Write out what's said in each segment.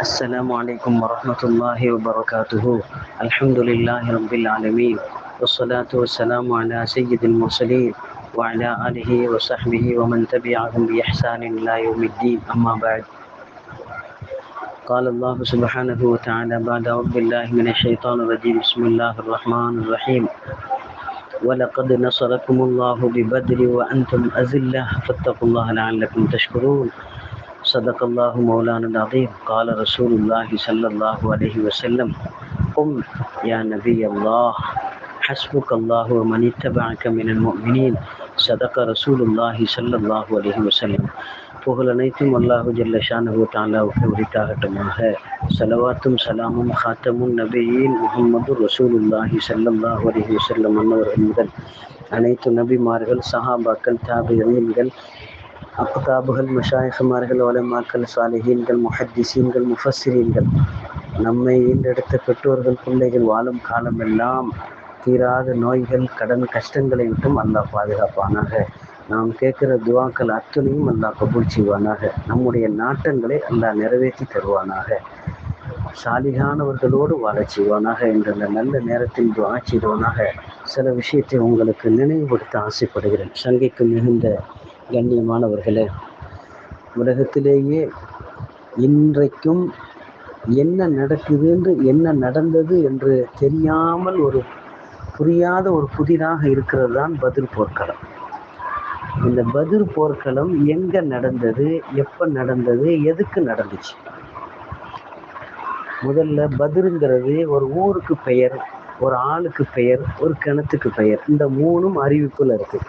السلام عليكم ورحمة الله وبركاته. الحمد لله رب العالمين والصلاة والسلام على سيد المرسلين وعلى آله وصحبه ومن تبعهم بإحسان إلى يوم الدين. أما بعد قال الله سبحانه وتعالى بعد أعوذ بالله من الشيطان الرجيم. بسم الله الرحمن الرحيم. ولقد نصركم الله ببدر وأنتم أذلة فاتقوا الله لعلكم تشكرون. صدق الله مولانا العظيم قال رسول الله صلى الله عليه وسلم قم يا نبي الله حسبك الله ومن اتبعك من المؤمنين صدق رسول الله صلى الله عليه وسلم புகழ் அனைத்தும் அல்லாஹு ஜல்லஷானு தாலாவுக்கு உரித்தாகட்டுமாக சலவாத்தும் சலாமும் ஹாத்தமும் நபியின் முகமது ரசூலுல்லாஹி சல்லல்லாஹு அலைஹி வஸல்லம் அன்னவர்கள் முதல் அனைத்து நபிமார்கள் சஹாபாக்கள் தாபியன்கள் அக்தாபுகள் மஷாயகுமார்கள் வலமாக்கள் சாலிஹீன்கள் முஹத்திசீன்கள் முஃபஸ்ஸிரீன்கள். நம்மை ஈண்டெடுத்த பெற்றோர்கள் பிள்ளைகள் வாழும் காலமெல்லாம் தீராத நோய்கள் கடன் கஷ்டங்களை விட்டும் அல்லாஹ் பாதுகாப்பானாக. நாம் கேட்குற துவாக்கள் அத்துணையும் அல்லாஹ் கபூல் செய்வானாக. நம்முடைய நாட்டங்களை அல்லாஹ் நிறைவேற்றி தருவானாக. சாலிகானவர்களோடு வாழச் செய்வானாக என்ற நல்ல நேரத்தில் துவா செய்வானாக சில விஷயத்தை உங்களுக்கு நினைவுபடுத்த ஆசைப்படுகிறேன். சங்கைக்கு மிகுந்த கண்ணியமானவர்களே உலகத்திலேயே இன்றைக்கும் என்ன நடக்குது என்று என்ன நடந்தது என்று தெரியாமல் ஒரு புரியாத ஒரு புதிதாக இருக்கிறது தான் பதில் போர்க்களம். இந்த பதில் போர்க்களம் எங்க நடந்தது எப்ப நடந்தது எதுக்கு நடந்துச்சு? முதல்ல பதிருங்கிறது ஒரு ஊருக்கு பெயர் ஒரு ஆளுக்கு பெயர் ஒரு கிணத்துக்கு பெயர் இந்த மூணும் அறிவிப்புல இருக்கு.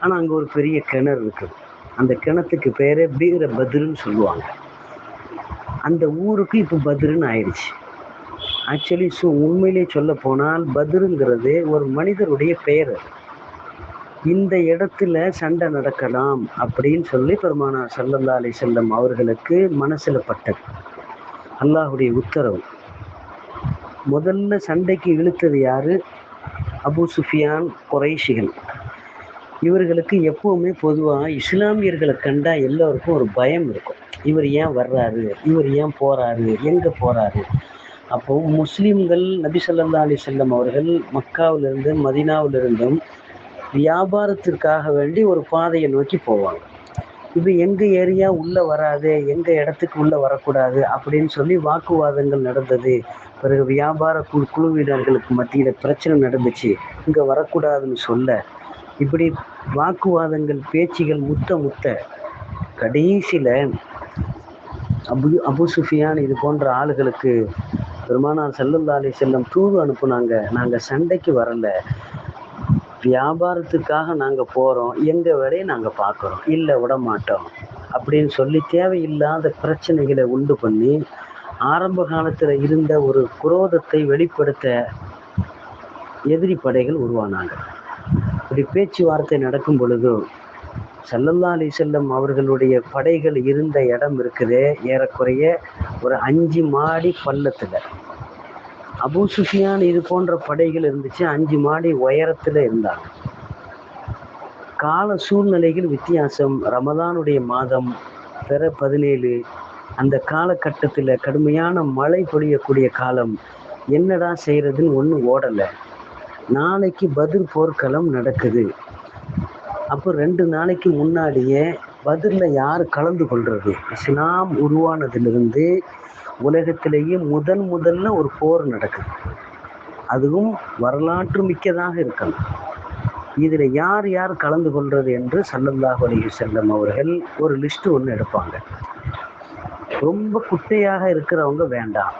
ஆனால் அங்கே ஒரு பெரிய கிணறு இருக்குது அந்த கிணத்துக்கு பேரே பீர பதிருன்னு சொல்லுவாங்க. அந்த ஊருக்கு இப்போ பதிருன்னு ஆயிடுச்சு. ஆக்சுவலி ஸோ உண்மையிலே சொல்ல போனால் பதிருங்கிறது ஒரு மனிதருடைய பெயர் இந்த இடத்துல சண்டை நடக்கலாம் அப்படின்னு சொல்லி பெருமானார் சல்லல்லா அலி செல்லம் அவர்களுக்கு மனசில் பட்டது. அல்லாஹுடைய உத்தரவு. முதல்ல சண்டைக்கு இழுத்தது யாரு? அபு சுஃபியான் குறைஷிகள். இவர்களுக்கு எப்பவுமே பொதுவாக இஸ்லாமியர்களை கண்டா எல்லோருக்கும் ஒரு பயம் இருக்கும். இவர் ஏன் வர்றாரு? இவர் ஏன் போறாரு? எங்க போறாரு? அப்போ முஸ்லீம்கள் நபி சொல்லா அலி செல்லம் அவர்கள் மக்காவிலிருந்து மதினாவிலிருந்தும் வியாபாரத்திற்காக வேண்டி ஒரு பாதையை நோக்கி போவாங்க. இப்போ எங்க ஏரியா உள்ள வராது எங்க இடத்துக்கு உள்ள வரக்கூடாது அப்படின்னு சொல்லி வாக்குவாதங்கள் நடந்தது. பிறகு வியாபார குழு குழுவினர்களுக்கு மத்தியில் பிரச்சனை நடந்துச்சு. இங்கே வரக்கூடாதுன்னு சொல்ல இப்படி வாக்குவாதங்கள் பேச்சுகள் முத்த முத்த கடைசியில் அபு அபு சுஃபியான் இது போன்ற ஆளுகளுக்கு பெருமானார் செல்லல்லா அலி செல்லம் தூது அனுப்புனாங்க. நாங்கள் சண்டைக்கு வரல. வியாபாரத்துக்காக நாங்கள் போகிறோம் எங்கள் வரையும் நாங்கள் பார்க்குறோம். இல்லை விட மாட்டோம். அப்படின்னு சொல்லி தேவையில்லாத பிரச்சனைகளை உண்டு பண்ணி ஆரம்ப காலத்தில் இருந்த ஒரு குரோதத்தை வெளிப்படுத்த எதிரி படைகள் உருவானாங்க. இப்படி பேச்சுவார்த்தை நடக்கும் பொழுது சல்லல்லா அலி செல்லம் அவர்களுடைய படைகள் இருந்த இடம் இருக்குதே ஏறக்குறைய ஒரு அஞ்சு மாடி பள்ளத்தில். அபு சுஃபியான் இது போன்ற படைகள் இருந்துச்சு அஞ்சு மாடி உயரத்தில் இருந்தாங்க. கால சூழ்நிலைகள் வித்தியாசம் ரமதானுடைய மாதம் பிற பதினேழு அந்த காலகட்டத்தில் கடுமையான மழை பொழியக்கூடிய காலம் என்னடா செய்கிறதுன்னு ஒன்றும் ஓடலை. நாளைக்கு பதில் போர்க்களம் நடக்குது. அப்போ ரெண்டு நாளைக்கு முன்னாடியே பதிலில் யார் கலந்து கொள்வது இஸ்லாம் உருவானதிலிருந்து உலகத்திலேயே முதன் முதல்ல ஒரு போர் நடக்குது. அதுவும் வரலாற்று மிக்கதாக இருக்கலாம். இதில் யார் யார் கலந்து கொள்வது என்று சல்லல்லாஹ் அலி செல்லம் அவர்கள் ஒரு லிஸ்ட்டு ஒன்று எடுப்பாங்க. ரொம்ப குட்டையாக இருக்கிறவங்க வேண்டாம்.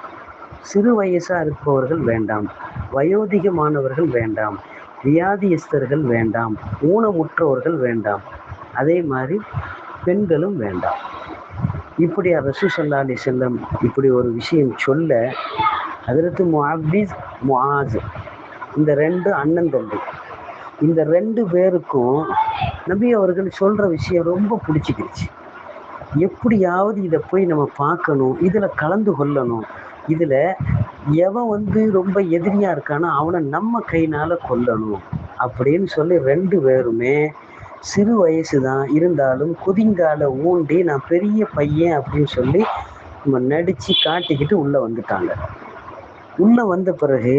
சிறு வயசாக இருப்பவர்கள் வேண்டாம். வயோதிகமானவர்கள் வேண்டாம். வியாதியஸ்தர்கள் வேண்டாம். ஊனமுற்றவர்கள் வேண்டாம். அதே மாதிரி பெண்களும் வேண்டாம். இப்படி ரசூ சல்லா அலி செல்லம் இப்படி ஒரு விஷயம் சொல்ல அதற்கு முஹபிஸ் முஹாஸ் இந்த ரெண்டு அண்ணன் தம்பி. இந்த ரெண்டு பேருக்கும் நபி அவர்கள் சொல்கிற விஷயம் ரொம்ப பிடிச்சிக்கிடுச்சு. எப்படியாவது இதை போய் நம்ம பார்க்கணும். இதில் கலந்து கொள்ளணும். இதில் எவன் வந்து ரொம்ப எதிரியா இருக்கானோ அவனை நம்ம கையினால கொல்லணும் அப்படின்னு சொல்லி ரெண்டு பேருமே சிறு வயசு தான் இருந்தாலும் குதிங்கால ஊண்டி நான் பெரிய பையன் அப்படின்னு சொல்லி நம்ம நடிச்சு காட்டிக்கிட்டு உள்ள வந்துட்டாங்க. உள்ள வந்த பிறகு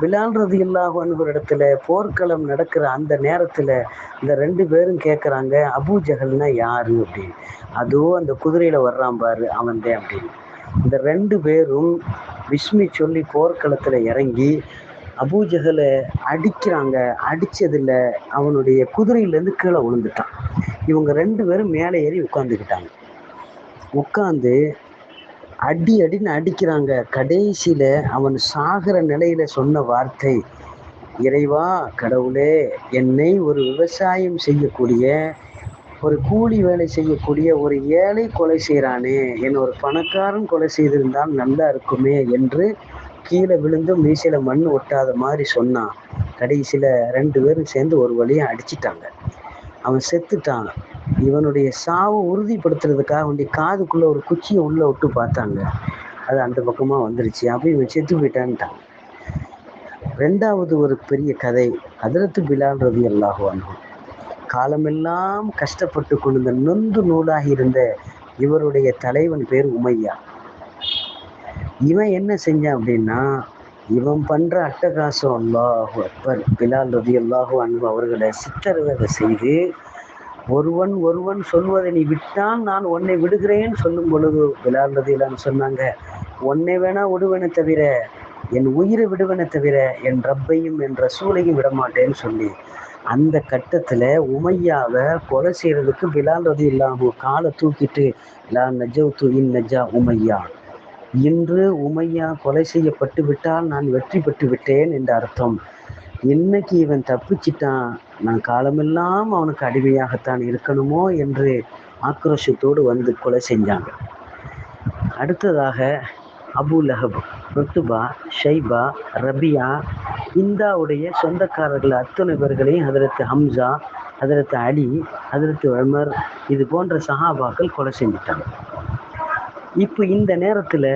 விளாடுறது ரதி ஒரு இடத்துல போர்க்களம் நடக்கிற அந்த நேரத்துல இந்த ரெண்டு பேரும் கேட்குறாங்க அபூ ஜஹல்னா யாரு? அப்படின்னு. அதுவும் அந்த குதிரையில வர்றான் பாரு அவன் தான் அப்படின்னு. இந்த ரெண்டு பேரும் விஷ்மி சொல்லி போர்க்களத்தில் இறங்கி அபூஜகலை அடிக்கிறாங்க அடித்ததில் அவனுடைய குதிரையிலேருந்து கீழே விழுந்துட்டான். இவங்க ரெண்டு பேரும் மேலே ஏறி உட்காந்துக்கிட்டாங்க உட்காந்து அடி அடின்னு அடிக்கிறாங்க. கடைசியில் அவன் சாகிற நிலையில் சொன்ன வார்த்தை இறைவா கடவுளே என்னை ஒரு விவசாயம் செய்யக்கூடிய ஒரு கூலி வேலை செய்யக்கூடிய ஒரு ஏழை கொலை செய்கிறானே என் ஒரு பணக்காரன் கொலை செய்திருந்தால் நல்லா இருக்குமே என்று கீழே விழுந்து மீசையில் மண் ஒட்டாத மாதிரி சொன்னான். கடைசியில் ரெண்டு பேரும் சேர்ந்து ஒரு வழியை அடிச்சிட்டாங்க. அவன் செத்துட்டான். இவனுடைய சாவு உறுதிப்படுத்துறதுக்காக வேண்டிய காதுக்குள்ளே ஒரு குச்சியை உள்ளே விட்டு பார்த்தாங்க. அது அந்த பக்கமாக வந்துருச்சு. அப்போ இவன் செத்து போயிட்டான்ட்டான். ரெண்டாவது ஒரு பெரிய கதை அதிரத்து பிலான்றது எல்லாகும் காலமெல்லாம் கஷ்டப்பட்டு கொண்டு நொந்து நூலாகி இருந்த இவருடைய தலைவன் பேர் உமையா. இவன் என்ன செஞ்சான் அப்படின்னா இவன் பண்ற அட்டகாசம் அல்லாஹு அக்பர். பிலால் ரதி அல்லாஹு அன்பு அவர்களை சித்தரவதை செய்து ஒருவன் ஒருவன் சொல்வதை நீ விட்டால் நான் உன்னை விடுகிறேன்னு சொல்லும் பொழுது பிலால் ரதியிலான்னு சொன்னாங்க உன்னை வேணா விடுவேனே தவிர என் உயிரை விடுவேனே தவிர என் ரப்பையும் என் ரசூலையும் விடமாட்டேன்னு சொல்லி அந்த கட்டத்தில் உமையாவை கொலை செய்கிறதுக்கு பிலால் ரதி காலை தூக்கிட்டு லா நஜவுத்து இன் நஜா உமையா இன்று உமையா கொலை செய்யப்பட்டு விட்டால் நான் வெற்றி பெற்று விட்டேன் என்ற அர்த்தம். இன்னைக்கு இவன் தப்பிச்சிட்டான்? நான் காலமெல்லாம் அவனுக்கு அடிமையாகத்தான் இருக்கணுமோ என்று ஆக்ரோஷத்தோடு வந்து கொலை செஞ்சாங்க. அடுத்ததாக அபு லஹப் ருத்துபா ஷைபா ரபியா இந்தாவுடைய சொந்தக்காரர்கள் அத்தனை பேர்களையும் அதற்கு ஹம்சா அதற்கு அலி அதற்கு உமர் இது போன்ற சஹாபாக்கள் கொலை செஞ்சிட்டாங்க. இப்போ இந்த நேரத்தில்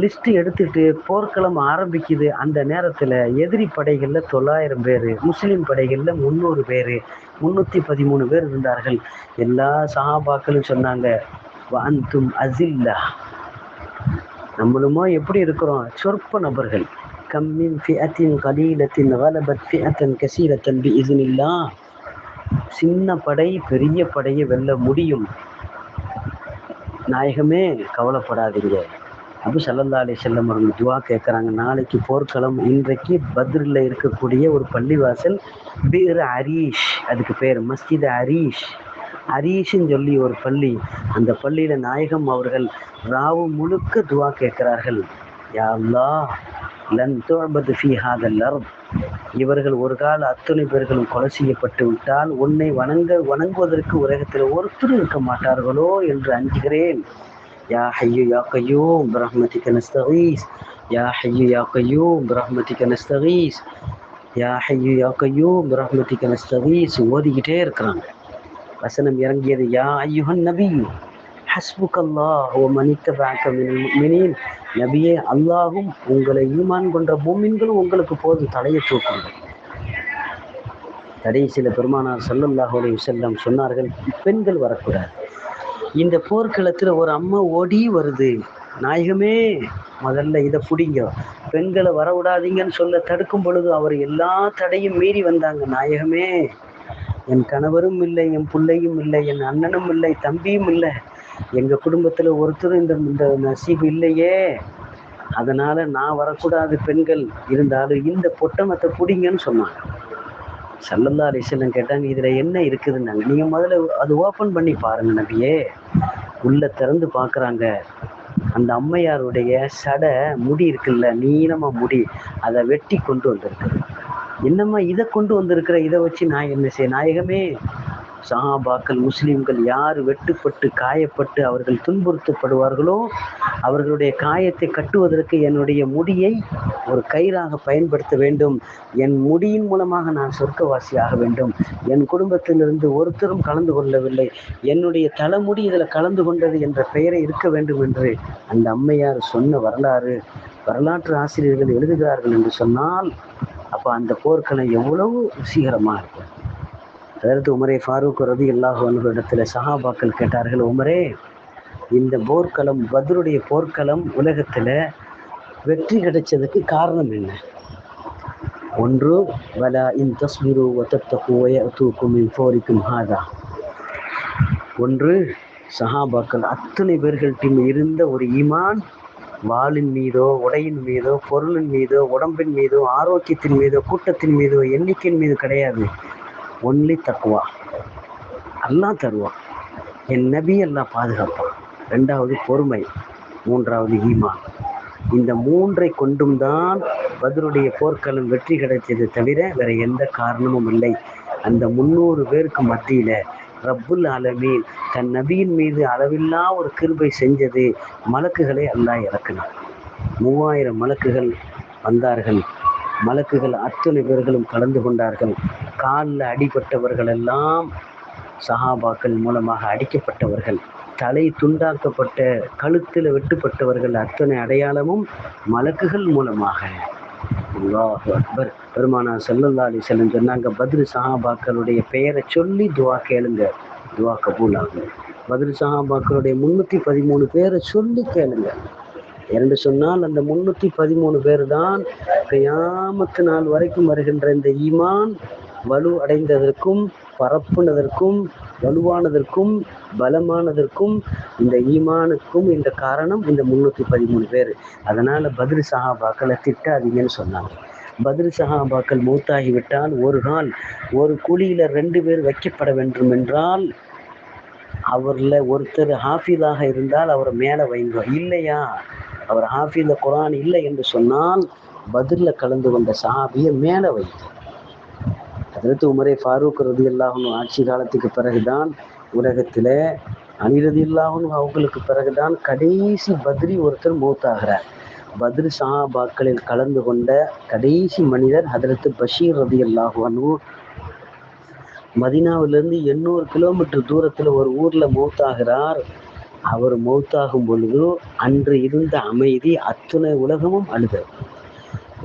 லிஸ்ட் எடுத்துட்டு போர்க்களம் ஆரம்பிக்குது. அந்த நேரத்தில் எதிரி படைகளில் தொள்ளாயிரம் பேர் முஸ்லீம் படைகளில் முந்நூறு பேர் முந்நூற்றி பதிமூணு பேர் இருந்தார்கள். எல்லா சஹாபாக்களும் சொன்னாங்க வாந்தும் அசில்லா. நம்மளுமா எப்படி இருக்கிறோம்? சொற்ப நபர்கள். கம்மின் ஃபியத்தின் கலீலத்தின் வலபத் ஃபியத்தன் கசீரத்தன் பி இதுனில்லா சின்ன படை பெரிய படையை வெல்ல முடியும். நாயகமே கவலைப்படாதீங்க. அப்படி சல்லல்லா அலி செல்லம் அவர்கள் துவா கேட்குறாங்க. நாளைக்கு போர்க்களம் இன்றைக்கு பத்ரில் இருக்கக்கூடிய ஒரு பள்ளிவாசல் பீர் அரீஷ் அதுக்கு பேர் மஸ்ஜித் அரீஷ். அரீஷ்ன்னு சொல்லி ஒரு பள்ளி. அந்த பள்ளியில் நாயகம் அவர்கள் ராவு முழுக்க துவா கேட்கிறார்கள். யா அல்லாஹ் லன் துஅபது ஃபீ ஹாதல் அர்த். இவர்கள் ஒரு கால அத்தனை பேர்களும் கொலை செய்யப்பட்டு விட்டால் உன்னை வணங்க வணங்குவதற்கு உலகத்தில் ஒருத்தர் இருக்க மாட்டார்களோ என்று அஞ்சுகிறேன். யா ஹையு யா கையூம் பிரஹ்மதிக நஸ்தகீஸ். யா ஹையு யா கையூம் பிரஹ்மதிக நஸ்தகீஸ். யா ஹையு யா கையூம் பிரஹ்மதிக நஸ்தகீஸ். ஓதிக்கிட்டே இருக்கிறாங்க. வசனம் இறங்கியது யா ஐயுகன் நபியு ஹஸ்புக் அல்லாஹ் ஓ மனித்தபாக்க மினின் நபியே அல்லாஹும் உங்களை ஈமான் கொன்ற பூமின்களும் உங்களுக்கு போதும் தலையை தூக்குங்கள். கடைசியில் பெருமானார் சல்லல்லாஹு அலைஹி செல்லம் சொன்னார்கள் பெண்கள் வரக்கூடாது. இந்த போர்க்களத்தில் ஒரு அம்மா ஓடி வருது. நாயகமே முதல்ல இதை பிடிங்க. பெண்களை வர விடாதீங்கன்னு சொல்ல தடுக்கும் பொழுது அவர் எல்லா தடையும் மீறி வந்தாங்க. நாயகமே என் கணவரும் இல்லை என் பிள்ளையும் இல்லை என் அண்ணனும் இல்லை தம்பியும் இல்லை. எங்கள் குடும்பத்தில் ஒருத்தரும் இந்த இந்த நசீபு இல்லையே. அதனால நான் வரக்கூடாது பெண்கள். இருந்தாலும் இந்த பொட்டணத்தை பிடிங்கன்னு சொன்னாங்க. சல்லல்லா அலிசல்லம் கேட்டாங்க இதில் என்ன இருக்குதுன்னாங்க? நீங்கள் முதல்ல அது ஓப்பன் பண்ணி பாருங்க நபியே. உள்ள திறந்து பார்க்குறாங்க. அந்த அம்மையாருடைய சடை முடி இருக்குல்ல நீளமாக முடி அதை வெட்டி கொண்டு வந்திருக்குது. என்னம்மா இதை கொண்டு வந்திருக்கிற? இதை வச்சு நான் என்ன செய்ய? நாயகமே சஹாபாக்கள் முஸ்லிம்கள் யார் வெட்டுப்பட்டு காயப்பட்டு அவர்கள் துன்புறுத்தப்படுவார்களோ அவர்களுடைய காயத்தை கட்டுவதற்கு என்னுடைய முடியை ஒரு கயிறாக பயன்படுத்த வேண்டும். என் முடியின் மூலமாக நான் சொர்க்கவாசியாக வேண்டும். என் குடும்பத்திலிருந்து ஒருத்தரும் கலந்து கொள்ளவில்லை. என்னுடைய தலைமுடி இதில் கலந்து கொண்டது என்ற பெயரை இருக்க வேண்டும் என்று அந்த அம்மையார் சொன்ன வரலாறு வரலாற்று ஆசிரியர்கள் எழுதுகிறார்கள் என்று சொன்னால் அப்போ அந்த போர்க்களம் எவ்வளவு ருசிகரமாக இருக்கும் அதற்கு உமரே ஃபாரூக் ரதி அல்லாஹ் இடத்துல சஹாபாக்கள் கேட்டார்கள் உமரே இந்த போர்க்களம் பத்ருடைய போர்க்களம் உலகத்தில் வெற்றி கிடைச்சதுக்கு காரணம் என்ன? ஒன்று வலா இன் தஸ்மிரு வத்தத்தகு வயஅதூக்கும் மின் ஃபோரிக்கும் ஹாதா. ஒன்று சஹாபாக்கள் அத்தனை பேர்கள்ட்டையும் இருந்த ஒரு ஈமான் வாளின் மீதோ உடையின் மீதோ பொருளின் மீதோ உடம்பின் மீதோ ஆரோக்கியத்தின் மீதோ கூட்டத்தின் மீதோ எண்ணிக்கையின் மீது கிடையாது. ஒன்லி தக்குவா. எல்லாம் தருவான். என் நபி எல்லாம் பாதுகாப்பான். ரெண்டாவது பொறுமை மூன்றாவது ஈமான். இந்த மூன்றை கொண்டும் தான் பதிலுடைய போர்க்களம் வெற்றி கிடைத்தது தவிர வேற எந்த காரணமும் இல்லை. அந்த முன்னூறு பேருக்கு மத்தியில் ரப்புல் ஆலமீன். தன் நபியின் மீது அளவில்லா ஒரு கிருபை செஞ்சது மலக்குகளை அல்லாஹ் இறக்கினான். மூவாயிரம் மலக்குகள் வந்தார்கள். மலக்குகள் அத்தனை பேர்களும் கலந்து கொண்டார்கள். காலில் அடிபட்டவர்கள் எல்லாம் சஹாபாக்கள் மூலமாக அடிக்கப்பட்டவர்கள். தலை துண்டாக்கப்பட்ட கழுத்தில் வெட்டுப்பட்டவர்கள் அத்தனை அடையாளமும் மலக்குகள் மூலமாக. அல்லாஹு அக்பர். பெருமானா செல்லல்லா அலி செல்லம் சொன்னாங்க பத்ரு சஹாபாக்களுடைய பெயரை சொல்லி துவா கேளுங்க. துவா கபூல் ஆகும் பத்ரு சஹாபாக்களுடைய முன்னூற்றி பதிமூணு பேரை சொல்லி கேளுங்க. என்று சொன்னால் அந்த முன்னூற்றி பதிமூணு பேர் தான் கியாமத்து நாள் வரைக்கும் வருகின்ற இந்த ஈமான் வலு அடைந்ததற்கும் பரப்புனதற்கும் வலுவானதற்கும் பலமானதற்கும் இந்த ஈமானுக்கும் இந்த காரணம் இந்த முன்னூற்றி பதிமூணு பேர். அதனால் பதில் சஹாபாக்களை திட்டாதீங்கன்னு சொன்னாங்க. பதில் சஹாபாக்கள் மூத்தாகி விட்டால் ஒரு கால் ஒரு குழியில் ரெண்டு பேர் வைக்கப்பட வேண்டும் என்றால் அவரில் ஒருத்தர் ஹாஃபிதாக இருந்தால் அவரை மேலே வைங்க. இல்லையா? அவர் ஹாஃபில குரான் இல்லை என்று சொன்னால் பதிலில் கலந்து கொண்ட சஹாபியை மேலே வைங்க. அதற்கு உமரே ஃபாரூக் ரதி அல்லாஹனும் ஆட்சி காலத்துக்கு பிறகுதான் உலகத்தில் அனிரதி இல்லாஹனும் அவங்களுக்கு பிறகுதான் கடைசி பத்ரி ஒருத்தர் மூத்தாகிறார். பத்ர் சஹாபாக்களில் கலந்து கொண்ட கடைசி மனிதர் ஹதரத்து பஷீர் ரதி அல்லாஹனு மதினாவிலிருந்து எண்ணூறு கிலோமீட்டர் தூரத்தில் ஒரு ஊரில் மௌத்தாகிறார். அவர் மௌத்தாகும் பொழுது அன்று இருந்த அமைதி அத்துணை உலகமும் அழுது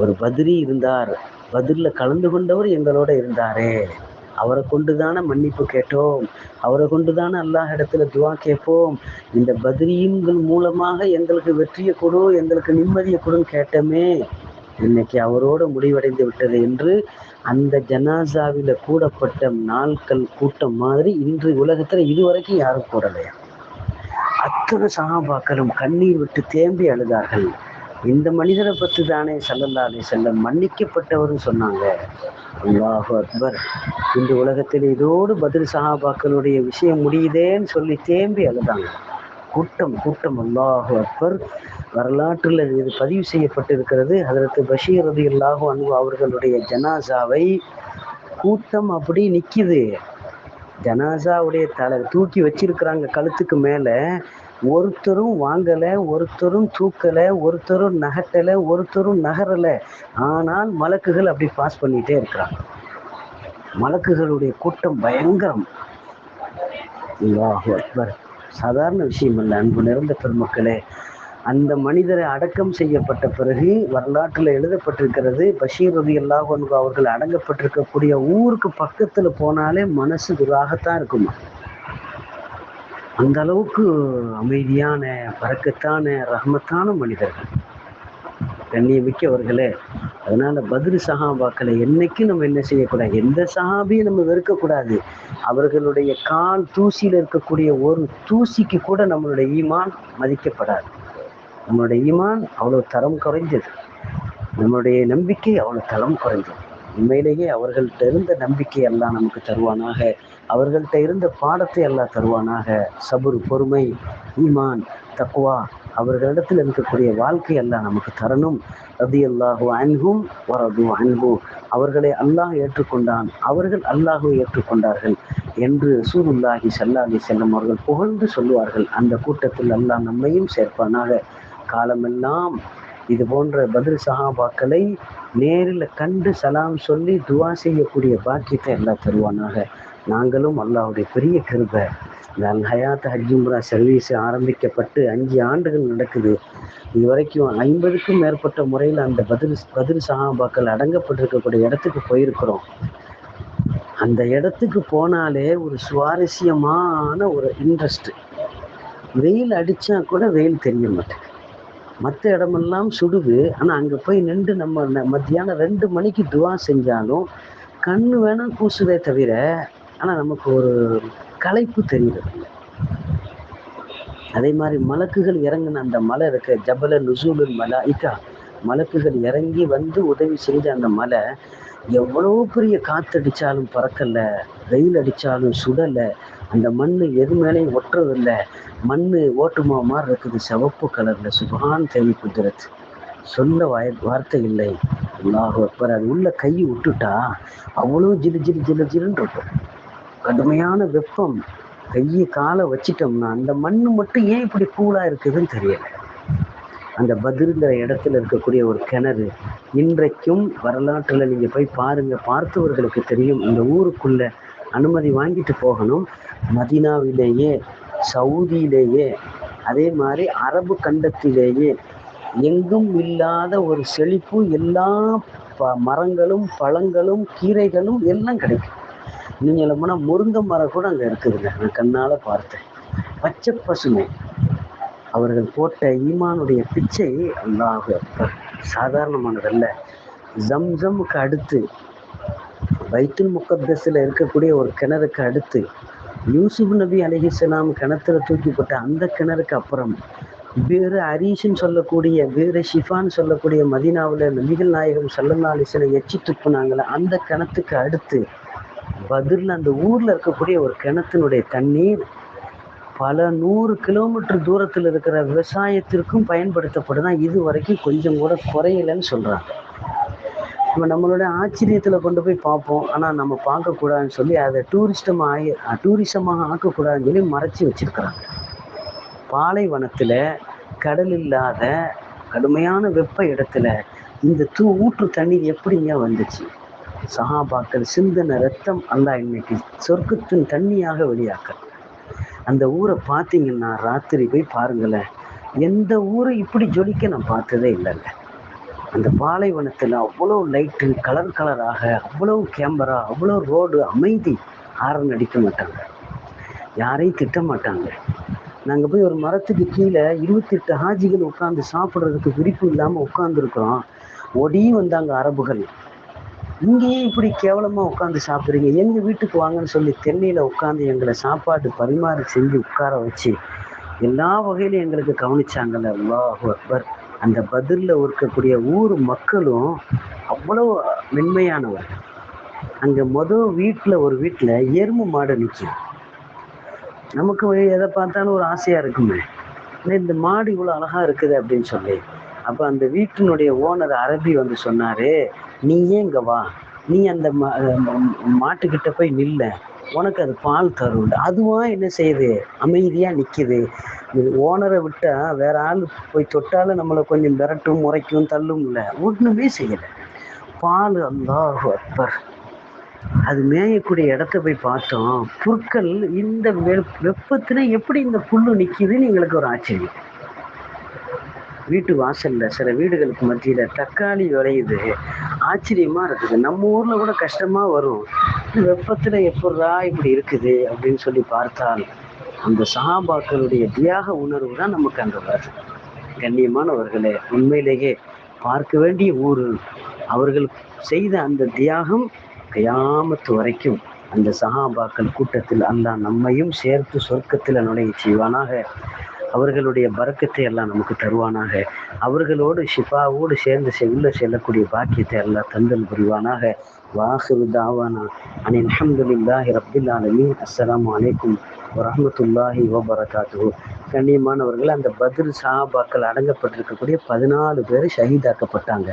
ஒரு பத்ரி இருந்தார். பதிலில் கலந்து கொண்டவர் எங்களோட இருந்தாரே. அவரை கொண்டு தானே மன்னிப்பு கேட்டோம். அவரை கொண்டு தானே அல்லாஹ் இடத்துல துவா கேட்போம். இந்த பத்ரீன்கள் மூலமாக எங்களுக்கு வெற்றியை கொடு எங்களுக்கு நிம்மதியை கொடுன்னு கேட்டோமே. இன்னைக்கு அவரோட முடிவடைந்து விட்டது என்று அந்த ஜனாசாவில் கூடப்பட்ட நாட்கள் கூட்டம் மாதிரி இன்று உலகத்தில் இதுவரைக்கும் யாரும் கூடலையா? அத்தனை சகாபாக்களும் கண்ணீர் விட்டு தேம்பி அழுதார்கள். இந்த மனிதரை பற்றி தானே சல்லல்லா அலி செல்லம் மன்னிக்கப்பட்டவர்னு சொன்னாங்க. அல்லாஹு அக்பர். இந்த உலகத்தில் இதோடு பதில் சஹாபாக்களுடைய விஷயம் முடியுதேன்னு சொல்லி தேம்பி அழுதாங்க. கூட்டம் கூட்டம். அல்லாஹு அக்பர். வரலாற்றில் இது பதிவு செய்யப்பட்டிருக்கிறது. அதற்கு பஷீர் ரதி அல்லாஹு அன்பு அவர்களுடைய ஜனாசாவை கூட்டம் அப்படி நிற்கிது ஜனாசாவுடைய தலை தூக்கி வச்சிருக்கிறாங்க கழுத்துக்கு மேலே. ஒருத்தரும் வாங்கலை ஒருத்தரும் தூக்கலை ஒருத்தரும் நகட்டலை ஒருத்தரும் நகரலை. ஆனால் மலக்குகள் அப்படி பாஸ் பண்ணிகிட்டே இருக்கிறாங்க. மலக்குகளுடைய கூட்டம் பயங்கரம். அக்பர். சாதாரண விஷயம் இல்லை அன்பு நிறைந்த பெருமக்களே. அந்த மனிதரை அடக்கம் செய்யப்பட்ட பிறகு வரலாற்றில் எழுதப்பட்டிருக்கிறது பஷீர் ரதி அல்லாஹ் அவர்கள் அடங்கப்பட்டிருக்கக்கூடிய ஊருக்கு பக்கத்தில் போனாலே மனசு துராகத்தான் இருக்குமா? அந்த அளவுக்கு அமைதியான பறக்கத்தான ரஹமத்தான மனிதர்கள். கண்ணியமிக்கவர்களே அதனால பதில் சஹாபாக்களை என்னைக்கும் நம்ம என்ன செய்யக்கூடாது? எந்த சஹாபியும் நம்ம வெறுக்கக்கூடாது. அவர்களுடைய கால் தூசியில் இருக்கக்கூடிய ஒரு தூசிக்கு கூட நம்மளுடைய ஈமான் மதிக்கப்படாது. நம்மளுடைய ஈமான் அவ்வளோ தரம் குறைஞ்சது நம்மளுடைய நம்பிக்கை அவ்வளோ தரம் குறைஞ்சது உண்மையிலேயே அவர்கள்ட்ட இருந்த நம்பிக்கை எல்லாம் நமக்கு தருவானாக. அவர்கள்ட்ட இருந்த பாடத்தை எல்லாம் தருவானாக. சபுர் பொறுமை ஈமான் தக்குவா அவர்களிடத்தில் இருக்கக்கூடிய வாழ்க்கை எல்லாம் நமக்கு தரணும். ரதி அல்லாஹு அன்பும் வரது அன்பு அவர்களை அல்லாஹ் ஏற்றுக்கொண்டான். அவர்கள் அல்லாஹுவை ஏற்றுக்கொண்டார்கள் என்று சூருல்லாஹி சல்லாஹி செல்லம் அவர்கள் புகழ்ந்து சொல்லுவார்கள். அந்த கூட்டத்தில் அல்லாஹ் நம்மையும் சேர்ப்பானாக. காலமெல்லாம் இது போன்ற பதில் சஹாபாக்களை நேரில் கண்டு சலாம் சொல்லி துவா செய்யக்கூடிய பாக்கியத்தை எல்லாம் தருவானாக. நாங்களும் அல்லாஹுடைய பெரிய கிருபை. இந்த அல் ஹயாத் ஹஜ்ஜும்ரா சர்வீஸ் ஆரம்பிக்கப்பட்டு அஞ்சு ஆண்டுகள் நடக்குது. இது வரைக்கும் ஐம்பதுக்கும் மேற்பட்ட முறையில் அந்த பதில் பதில் சகாபாக்கள் அடங்கப்பட்டிருக்கக்கூடிய இடத்துக்கு போயிருக்கிறோம். அந்த இடத்துக்கு போனாலே ஒரு சுவாரஸ்யமான ஒரு இன்ட்ரெஸ்ட் வெயில் அடித்தா கூட வெயில் தெரிய மாட்டேங்குது. மற்ற இடமெல்லாம் சுடுது. ஆனால் அங்கே போய் நின்று நம்ம மத்தியானம் ரெண்டு மணிக்கு துவா செஞ்சாலும் கண்ணு வேணும் கூசுதே தவிர ஆனால் நமக்கு ஒரு களைப்பு தெரிகிறது. அதே மாதிரி மலக்குகள் இறங்கின அந்த மலை இருக்க ஜபல நுசூலுல் மலாயிக்கா மலக்குகள் இறங்கி வந்து உதவி செஞ்ச அந்த மலை எவ்வளோ பெரிய காத்தடிச்சாலும் பறக்கல வெயில் அடிச்சாலும் சுடல அந்த மண் எது மேலேயும் ஒட்டுறதில்ல. மண் ஓட்டுமா மாதிரி இருக்குது. சிவப்பு கலரில் சுபான் தேவி குதிரத். சொல்ல வாய வார்த்தை இல்லை. அல்லாஹ் அக்பர் அது உள்ள கை விட்டுட்டா அவ்வளோ ஜிலு ஜிலு ஜிலு ஜிலுன்னு இருக்கும். கடுமையான வெப்பம். கையை காலை வச்சிட்டோம்னா அந்த மண் மட்டும் ஏன் இப்படி கூலாக இருக்குதுன்னு தெரியல. அந்த பதிருங்கிற இடத்துல இருக்கக்கூடிய ஒரு கிணறு இன்றைக்கும் வரலாற்றில் நீங்கள் போய் பாருங்கள் பார்த்தவர்களுக்கு தெரியும். இந்த ஊருக்குள்ளே அனுமதி வாங்கிட்டு போகணும். மதினாவிலேயே சவுதியிலேயே அதே மாதிரி அரபு கண்டத்திலேயே எங்கும் இல்லாத ஒரு செழிப்பு எல்லா ப- மரங்களும் பழங்களும் கீரைகளும் எல்லாம் கிடைக்கும். நீங்கள் சொல்ல முருங்கை மரம் கூட அங்கே இருக்குதுங்க. நான் கண்ணால் பார்த்தேன். பச்சை பசுமை. அவர்கள் போட்ட ஈமானுடைய பிச்சை அல்லாஹ் சாதாரணமானதல்ல ஜம்ஜமுக்கு அடுத்து பைத்துல் முகத்தஸில் இருக்கக்கூடிய ஒரு கிணறுக்கு அடுத்து யூசுப் நபி அலிஹிஸ்லாம் கிணத்துல தூக்கிப்பட்ட அந்த கிணறுக்கு அப்புறம் வேறு அரீஷுன்னு சொல்லக்கூடிய வேறு ஷிஃபான்னு சொல்லக்கூடிய மதினாவில் நபிகள் நாயகம் சல்லல்லா அலிஸ்லாம் எச்சி துப்புனாங்களே அந்த கிணத்துக்கு அடுத்து பதிரில் அந்த ஊரில் இருக்கக்கூடிய ஒரு கிணத்தினுடைய தண்ணீர் பல நூறு கிலோமீட்டர் தூரத்தில் இருக்கிற விவசாயத்திற்கும் பயன்படுத்தப்படுதான். இது வரைக்கும் கொஞ்சம் கூட குறையலைன்னு சொல்கிறாங்க நம்ம நம்மளுடைய ஆச்சரியத்தில் கொண்டு போய் பார்ப்போம். ஆனால் நம்ம பார்க்கக்கூடாதுன்னு சொல்லி அதை டூரிஸ்டமாக ஆகி டூரிசமாக ஆக்கக்கூடாதுன்னு சொல்லி மறைச்சி வச்சிருக்கிறாங்க. பாலைவனத்தில் கடல் இல்லாத கடுமையான வெப்ப இடத்துல இந்த தூ ஊற்று தண்ணீர் எப்படிங்க வந்துச்சு? சஹாபாக்கள் சிந்தன ரத்தம் அல்லா இன்னைக்கு சொர்க்கத்தின் தண்ணியாக வெளியாக்க அந்த ஊரை பார்த்தீங்கன்னா ராத்திரி போய் பாருங்களேன் எந்த ஊரை இப்படி ஜொலிக்க நான் பார்த்ததே இல்லைங்க. அந்த பாலைவனத்தில் அவ்வளோ லைட்டு கலர் கலராக அவ்வளோ கேமரா அவ்வளோ ரோடு அமைதி ஹாரன் அடிக்க மாட்டாங்க. யாரையும் திட்ட மாட்டாங்க. நாங்கள் போய் ஒரு மரத்துக்கு கீழே இருபத்தெட்டு ஹாஜிகள் உட்காந்து சாப்பிட்றதுக்கு விரிப்பு இல்லாமல் உட்காந்துருக்குறோம் ஒடியும் வந்தாங்க அரபுகள். இங்கேயே இப்படி கேவலமாக உட்காந்து சாப்பிட்றீங்க. எங்கள் வீட்டுக்கு வாங்கன்னு சொல்லி தென்னையில் உட்காந்து எங்களை சாப்பாடு பரிமாறி செஞ்சு உட்கார வச்சு எல்லா வகையிலும் எங்களுக்கு கவனிச்சாங்கல்ல. அல்லாஹு அக்பர். அந்த பதிலில் இருக்கக்கூடிய ஊர் மக்களும் அவ்வளோ மென்மையானவர். அங்கே மொதல் வீட்டில் ஒரு வீட்டில் எருமை மாடு நிற்கும் நமக்கு எதை பார்த்தாலும் ஒரு ஆசையாக இருக்குமே. இந்த மாடு இவ்வளோ அழகாக இருக்குது அப்படின்னு சொல்லி. அப்போ அந்த வீட்டினுடைய ஓனர் அரபி வந்து சொன்னார் நீ ஏன் இங்கே வா? நீ அந்த மா மாட்டுக்கிட்ட போய் நில்ல. உனக்கு அது பால் தரும். அதுவா என்ன செய்யுது? அமைதியாக நிற்கிது ஓனரை விட்டா வேற ஆள் போய் தொட்டாலும் நம்மளை கொஞ்சம் விரட்டும் முறைக்கும் தள்ளும் இல்லை ஒன்றுமே செய்யலை. பால் அல்லாஹ் அக்பர். அது மேயக்கூடிய இடத்த போய் பார்த்தோம். புற்கள் இந்த வெ- வெப்பத்துல எப்படி இந்த புல்லு நிக்குதுன்னு எங்களுக்கு ஒரு ஆச்சரியம். வீட்டு வாசல்ல சில வீடுகளுக்கு மத்தியில தக்காளி விளையுது. ஆச்சரியமா இருக்குது. நம்ம ஊர்ல கூட கஷ்டமா வரும். வெப்பத்துல எப்படா இப்படி இருக்குது? அப்படின்னு சொல்லி பார்த்தால் அந்த சஹாபாக்களுடைய தியாக உணர்வு தான் நமக்கு அங்க வருது கண்ணியமானவர்களே உண்மையிலேயே பார்க்க வேண்டிய ஊரு. அவர்கள் செய்த அந்த தியாகம் கயாமத்து வரைக்கும் அந்த சஹாபாக்கள் கூட்டத்தில் அல்லாஹ் நம்மையும் சேர்த்து சொர்க்கத்தில் நுழைய செய்வானாக. அவர்களுடைய பறக்கத்தை எல்லாம் நமக்கு தருவானாக. அவர்களோடு ஷிஃபாவோடு சேர்ந்து செல்ல செல்லக்கூடிய பாக்கியத்தை எல்லாம் தந்தல் புரிவானாக. வாஹிரு தாவானா அனி அஹமதுல்லாஹி ரப்பில் ஆலமீன். அஸ்ஸலாமு அலைக்கும். வரமத்துல்லாஹி வபரகாத்துஹு. கண்ணியமானவர்கள் அந்த பத்ர் சஹாபாக்கள் அடங்கப்பட்டிருக்கக்கூடிய பதினாலு பேர் ஷஹீதாக்கப்பட்டாங்க.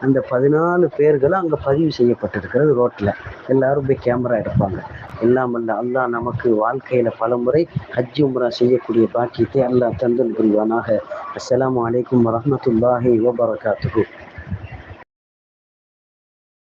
அந்த பதினாலு பேர்களும் அங்கே பதிவு செய்யப்பட்டிருக்கிறது ரோட்டில் எல்லாரும் போய் கேமரா எடுப்பாங்க. எல்லாம் அல்ல அல்லாஹ் நமக்கு வாழ்க்கையில் பல முறை ஹஜ் உம்ரா செய்யக்கூடிய பாக்கியத்தை அல்லாஹ் தந்தல் புரிவானாக. அஸ்லாம் அலைக்கும் வரமத்துல்லாஹி வபரகாத்துஹு.